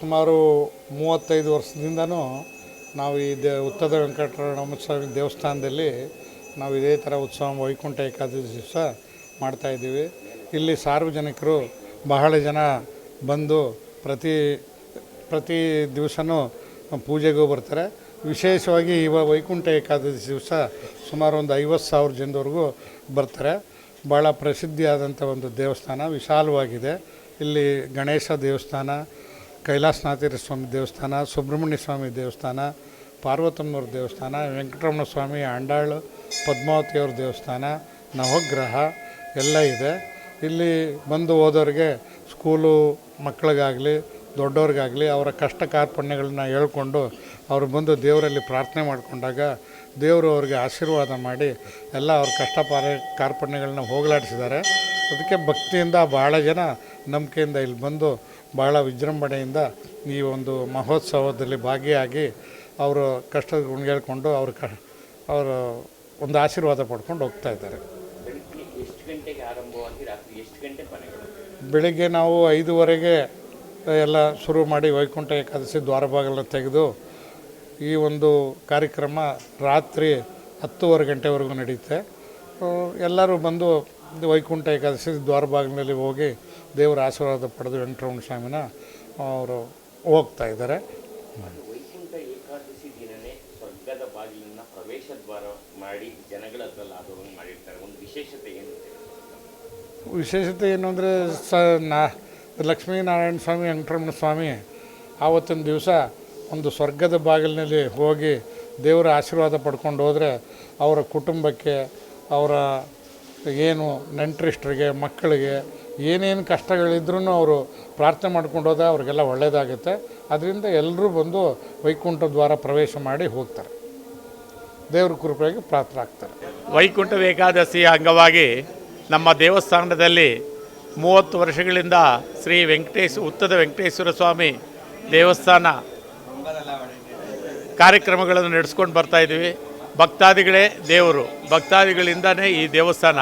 ಸುಮಾರು ಮೂವತ್ತೈದು ವರ್ಷದಿಂದನೂ ನಾವು ಈ ದೇ, ಉತ್ತದ ವೆಂಕಟರಮಣ ಸ್ವಾಮಿ ದೇವಸ್ಥಾನದಲ್ಲಿ ನಾವು ಇದೇ ಥರ ಉತ್ಸವ ವೈಕುಂಠ ಏಕಾದಶಿ ದಿವಸ ಮಾಡ್ತಾಯಿದ್ದೀವಿ ಇಲ್ಲಿ ಸಾರ್ವಜನಿಕರು ಬಹಳ ಜನ ಬಂದು ಪ್ರತಿ ಪ್ರತಿ ದಿವಸನೂ ಪೂಜೆಗೂ ಬರ್ತಾರೆ. ವಿಶೇಷವಾಗಿ ಇವ ವೈಕುಂಠ ಏಕಾದಶಿ ದಿವಸ ಸುಮಾರು ಒಂದು ಐವತ್ತು ಸಾವಿರ ಜನದವರೆಗೂ ಬರ್ತಾರೆ. ಭಾಳ ಪ್ರಸಿದ್ಧಿಯಾದಂಥ ಒಂದು ದೇವಸ್ಥಾನ, ವಿಶಾಲವಾಗಿದೆ. ಇಲ್ಲಿ ಗಣೇಶ ದೇವಸ್ಥಾನ ಕೈಲಾಸನಾಥೇಶ್ವರ ಸ್ವಾಮಿ ದೇವಸ್ಥಾನ, ಸುಬ್ರಹ್ಮಣ್ಯ ಸ್ವಾಮಿ ದೇವಸ್ಥಾನ ಪಾರ್ವತಮ್ಮನವ್ರ ದೇವಸ್ಥಾನ ವೆಂಕಟರಮಣ ಸ್ವಾಮಿ ಆಂಡಾಳು, ಪದ್ಮಾವತಿಯವ್ರ ದೇವಸ್ಥಾನ, ನವಗ್ರಹ ಎಲ್ಲ ಇದೆ. ಇಲ್ಲಿ ಬಂದು ಹೋದವ್ರಿಗೆ ಸ್ಕೂಲು ಮಕ್ಕಳಿಗಾಗಲಿ, ದೊಡ್ಡವ್ರಿಗಾಗಲಿ ಅವರ ಕಷ್ಟ ಕಾರ್ಪಣ್ಯಗಳನ್ನ ಹೇಳ್ಕೊಂಡು ಅವರು ಬಂದು ದೇವರಲ್ಲಿ ಪ್ರಾರ್ಥನೆ ಮಾಡಿಕೊಂಡಾಗ ದೇವರು ಅವ್ರಿಗೆ ಆಶೀರ್ವಾದ ಮಾಡಿ ಎಲ್ಲ ಅವ್ರ ಕಷ್ಟ ಪಾರ, ಕಾರ್ಪಣ್ಯಗಳನ್ನ ಹೋಗಲಾಡಿಸಿದ್ದಾರೆ. ಅದಕ್ಕೆ ಭಕ್ತಿಯಿಂದ ಭಾಳ ಜನ ನಂಬಿಕೆಯಿಂದ ಇಲ್ಲಿ ಬಂದು ಭಾಳ ವಿಜೃಂಭಣೆಯಿಂದ ಈ ಒಂದು ಮಹೋತ್ಸವದಲ್ಲಿ ಭಾಗಿಯಾಗಿ ಅವರು ಕಷ್ಟದ ಗುಣಗೇಳ್ಕೊಂಡು ಅವರು ಕ ಅವರು ಒಂದು ಆಶೀರ್ವಾದ ಪಡ್ಕೊಂಡು ಹೋಗ್ತಾ ಇದ್ದಾರೆ. ಬೆಳಿಗ್ಗೆ ನಾವು ಐದುವರೆಗೆ ಎಲ್ಲ ಶುರು ಮಾಡಿ ವೈಕುಂಠ ಏಕಾದಶಿ ದ್ವಾರಭಾಗಲ ತೆಗೆದು ಈ ಒಂದು ಕಾರ್ಯಕ್ರಮ ರಾತ್ರಿ ಹತ್ತುವರೆ ಗಂಟೆವರೆಗೂ ನಡೆಯುತ್ತೆ. ಎಲ್ಲರೂ ಬಂದು ವೈಕುಂಠ ಏಕಾದಶಿ ದ್ವಾರಭಾಗಲಲ್ಲಿ ಹೋಗಿ ದೇವರ ಆಶೀರ್ವಾದ ಪಡೆದು ವೆಂಕಟರಮಣ ಸ್ವಾಮಿನ ಅವರು ಹೋಗ್ತಾ ಇದ್ದಾರೆ. ವೈಕುಂಠ ಏಕಾದಶಿ ದಿನನೇ ಸ್ವರ್ಗದ ಬಾಗಿಲನ್ನ ಪ್ರವೇಶ ದ್ವಾರ ಮಾಡಿ ಜನಗಳ ಆದವನ್ನು ಮಾಡಿರ್ತಾರೆ. ಒಂದು ವಿಶೇಷತೆ ಏನು ವಿಶೇಷತೆ ಏನು ಅಂದರೆ ಸ ನಾ ಲಕ್ಷ್ಮೀನಾರಾಯಣ ಸ್ವಾಮಿ ವೆಂಕಟರಮಣ ಸ್ವಾಮಿ ಆವತ್ತಿನ ದಿವಸ ಒಂದು ಸ್ವರ್ಗದ ಬಾಗಿಲಿನಲ್ಲಿ ಹೋಗಿ ದೇವರ ಆಶೀರ್ವಾದ ಪಡ್ಕೊಂಡು ಹೋದರೆ ಅವರ ಕುಟುಂಬಕ್ಕೆ ಅವರ ಏನು ನೆಂಟರಿಷ್ಟರಿಗೆ ಮಕ್ಕಳಿಗೆ ಏನೇನು ಕಷ್ಟಗಳಿದ್ರೂ ಅವರು ಪ್ರಾರ್ಥನೆ ಮಾಡ್ಕೊಂಡು ಹೋದ ಅವ್ರಿಗೆಲ್ಲ ಒಳ್ಳೆಯದಾಗುತ್ತೆ ಅದರಿಂದ ಎಲ್ಲರೂ ಬಂದು ವೈಕುಂಠ ದ್ವಾರ ಪ್ರವೇಶ ಮಾಡಿ ಹೋಗ್ತಾರೆ. ದೇವ್ರ ಕೃಪೆಗೆ ಆಗ್ತಾರೆ. ವೈಕುಂಠ ಏಕಾದಶಿಯ ಅಂಗವಾಗಿ ನಮ್ಮ ದೇವಸ್ಥಾನದಲ್ಲಿ ಮೂವತ್ತು ವರ್ಷಗಳಿಂದ ಶ್ರೀ ವೆಂಕಟೇಶ್, ಉತ್ತದ ವೆಂಕಟೇಶ್ವರ ಸ್ವಾಮಿ ದೇವಸ್ಥಾನ ಕಾರ್ಯಕ್ರಮಗಳನ್ನು ನಡೆಸ್ಕೊಂಡು ಬರ್ತಾ ಇದ್ದೀವಿ. ಭಕ್ತಾದಿಗಳೇ ದೇವರು, ಭಕ್ತಾದಿಗಳಿಂದನೇ ಈ ದೇವಸ್ಥಾನ,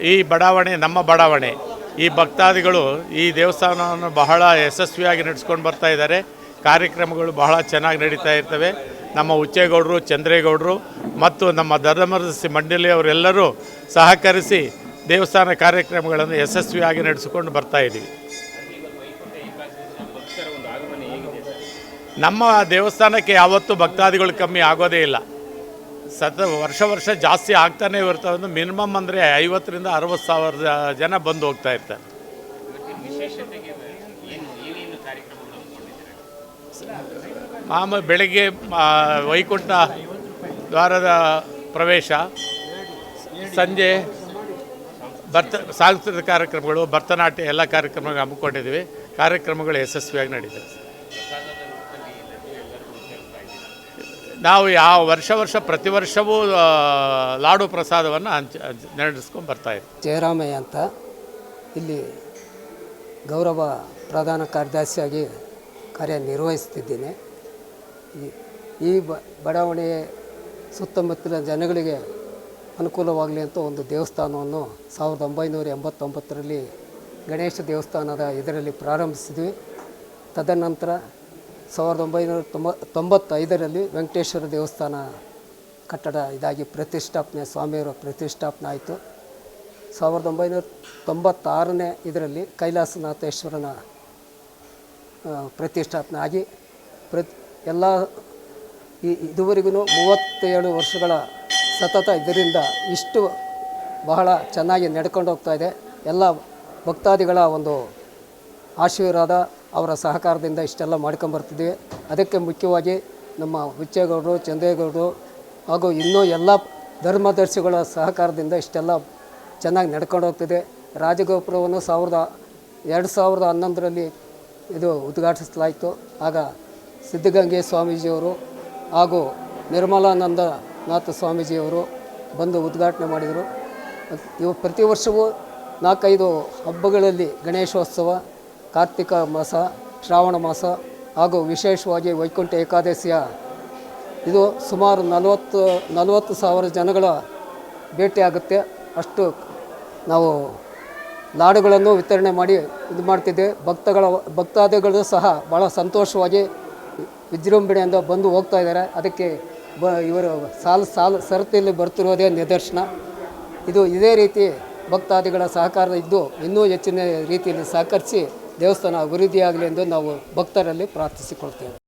ಈ ಬಡಾವಣೆ ನಮ್ಮ ಬಡಾವಣೆ. ಈ ಭಕ್ತಾದಿಗಳು ಈ ದೇವಸ್ಥಾನವನ್ನು ಬಹಳ ಯಶಸ್ವಿಯಾಗಿ ನಡೆಸ್ಕೊಂಡು ಬರ್ತಾ ಇದ್ದಾರೆ. ಕಾರ್ಯಕ್ರಮಗಳು ಬಹಳ ಚೆನ್ನಾಗಿ ನಡೀತಾ ಇರ್ತವೆ. ನಮ್ಮ ಉಚ್ಚೇಗೌಡರು, ಚಂದ್ರೇಗೌಡರು ಮತ್ತು ನಮ್ಮ ಧರ್ಮದರ್ಶಿ ಮಂಡಳಿಯವರೆಲ್ಲರೂ ಸಹಕರಿಸಿ ದೇವಸ್ಥಾನ ಕಾರ್ಯಕ್ರಮಗಳನ್ನು ಯಶಸ್ವಿಯಾಗಿ ನಡೆಸಿಕೊಂಡು ಬರ್ತಾ ಇದ್ದೀವಿ. ನಮ್ಮ ದೇವಸ್ಥಾನಕ್ಕೆ ಯಾವತ್ತೂ ಭಕ್ತಾದಿಗಳು ಕಮ್ಮಿ ಆಗೋದೇ ಇಲ್ಲ. ಸತ ವರ್ಷ ವರ್ಷ ಜಾಸ್ತಿ ಆಗ್ತಾನೆ ಇರ್ತವೆ ಒಂದು ಮಿನಿಮಮ್ ಅಂದರೆ ಐವತ್ತರಿಂದ ಅರವತ್ತು ಸಾವಿರ ಜನ ಬಂದು ಹೋಗ್ತಾ ಇರ್ತಾರೆ. ಮಾಮ ಬೆಳಗ್ಗೆ ವೈಕುಂಠ ದ್ವಾರದ ಪ್ರವೇಶ. ಸಂಜೆ ಭರ್ತ, ಸಾಂಸ್ಕೃತಿಕ ಕಾರ್ಯಕ್ರಮಗಳು, ಭರತನಾಟ್ಯ, ಎಲ್ಲ ಕಾರ್ಯಕ್ರಮಗಳು ಹಮ್ಮಿಕೊಂಡಿದ್ದೀವಿ. ಕಾರ್ಯಕ್ರಮಗಳು ಯಶಸ್ವಿಯಾಗಿ ನಡೀತದೆ. ನಾವು ಯಾವ ವರ್ಷ ವರ್ಷ ಪ್ರತಿ ವರ್ಷವೂ ಲಾಡು ಪ್ರಸಾದವನ್ನು ಹಂಚ ಇದ್ದೀವಿ ಜಯರಾಮಯ್ಯ ಅಂತ ಇಲ್ಲಿ ಗೌರವ ಪ್ರಧಾನ ಕಾರ್ಯದರ್ಶಿಯಾಗಿ ಕಾರ್ಯನಿರ್ವಹಿಸ್ತಿದ್ದೇನೆ ಈ- ಬ ಬಡಾವಣೆ ಸುತ್ತಮುತ್ತಲಿನ ಜನಗಳಿಗೆ ಅನುಕೂಲವಾಗಲಿ ಅಂತ ಒಂದು ದೇವಸ್ಥಾನವನ್ನು ಸಾವಿರದ ಒಂಬೈನೂರ ಎಂಬತ್ತೊಂಬತ್ತರಲ್ಲಿ ಗಣೇಶ ದೇವಸ್ಥಾನದ ಇದರಲ್ಲಿ ಪ್ರಾರಂಭಿಸಿದ್ವಿ. ತದನಂತರ ಸಾವಿರದ ಒಂಬೈನೂರ ತೊಂಬ, ತೊಂಬತ್ತೈದರಲ್ಲಿ ವೆಂಕಟೇಶ್ವರ ದೇವಸ್ಥಾನ ಕಟ್ಟಡ ಇದಾಗಿ ಪ್ರತಿಷ್ಠಾಪನೆ, ಸ್ವಾಮಿಯವರ ಪ್ರತಿಷ್ಠಾಪನೆ ಆಯಿತು. ಸಾವಿರದ ಒಂಬೈನೂರ ತೊಂಬತ್ತಾರನೇ ಇದರಲ್ಲಿ ಕೈಲಾಸನಾಥೇಶ್ವರನ ಪ್ರತಿಷ್ಠಾಪನೆ ಆಗಿ ಪ್ರತಿ ಎಲ್ಲ ಈ ಇದುವರೆಗೂ ಮೂವತ್ತೇಳು ವರ್ಷಗಳ ಸತತ ಇದರಿಂದ ಇಷ್ಟು ಬಹಳ ಚೆನ್ನಾಗಿ ನಡ್ಕೊಂಡು ಹೋಗ್ತಾ ಇದೆ. ಎಲ್ಲ ಭಕ್ತಾದಿಗಳ ಒಂದು ಆಶೀರ್ವಾದ ಅವರ ಸಹಕಾರದಿಂದ ಇಷ್ಟೆಲ್ಲ ಮಾಡ್ಕೊಂಬರ್ತಿದ್ದೀವಿ ಅದಕ್ಕೆ ಮುಖ್ಯವಾಗಿ ನಮ್ಮ ಹುಚ್ಚೇಗೌಡರು ಚಂದೇಗೌಡರು ಹಾಗೂ ಇನ್ನೂ ಎಲ್ಲ ಧರ್ಮದರ್ಶಿಗಳ ಸಹಕಾರದಿಂದ ಇಷ್ಟೆಲ್ಲ ಚೆನ್ನಾಗಿ ನಡ್ಕೊಂಡು ಹೋಗ್ತಿದೆ. ರಾಜಗೋಪುರವನ್ನು ಸಾವಿರದ, ಎರಡು ಸಾವಿರದ ಹನ್ನೊಂದರಲ್ಲಿ ಇದು ಉದ್ಘಾಟಿಸಲಾಯಿತು. ಆಗ ಸಿದ್ಧಗಂಗೆ ಸ್ವಾಮೀಜಿಯವರು ಹಾಗೂ ನಿರ್ಮಲಾನಂದ ನಾಥ ಸ್ವಾಮೀಜಿಯವರು ಬಂದು ಉದ್ಘಾಟನೆ ಮಾಡಿದರು. ಇವು ಪ್ರತಿ ವರ್ಷವೂ ನಾಲ್ಕೈದು ಹಬ್ಬಗಳಲ್ಲಿ ಗಣೇಶೋತ್ಸವ ಕಾರ್ತಿಕ ಮಾಸ, ಶ್ರಾವಣ ಮಾಸ ಹಾಗೂ ವಿಶೇಷವಾಗಿ ವೈಕುಂಠ ಏಕಾದಶಿಯ ಇದು ಸುಮಾರು ನಲವತ್ತು ನಲವತ್ತು ಸಾವಿರ ಜನಗಳ ಭೇಟಿಯಾಗುತ್ತೆ ಅಷ್ಟು ನಾವು ಲಾಡುಗಳನ್ನು ವಿತರಣೆ ಮಾಡಿ ಇದು ಮಾಡ್ತಿದ್ದೆ. ಭಕ್ತಗಳ, ಭಕ್ತಾದಿಗಳು ಸಹ ಭಾಳ ಸಂತೋಷವಾಗಿ ವಿಜೃಂಭಣೆಯಿಂದ ಬಂದು ಹೋಗ್ತಾ ಇದ್ದಾರೆ. ಅದಕ್ಕೆ ಬ, ಇವರು ಸಾಲು ಸಾಲು, ಸರತಿಯಲ್ಲಿ ಬರ್ತಿರೋದೇ ನಿದರ್ಶನ. ಇದು ಇದೇ ರೀತಿ ಭಕ್ತಾದಿಗಳ ಸಹಕಾರ ಇದ್ದು ಇನ್ನೂ ಹೆಚ್ಚಿನ ರೀತಿಯಲ್ಲಿ ಸಹಕರಿಸಿ ದೇವಸ್ಥಾನ ಅಭಿವೃದ್ಧಿಯಾಗಲಿ ಎಂದು ನಾವು ಭಕ್ತರಲ್ಲಿ ಪ್ರಾರ್ಥಿಸಿಕೊಳ್ತೇವೆ.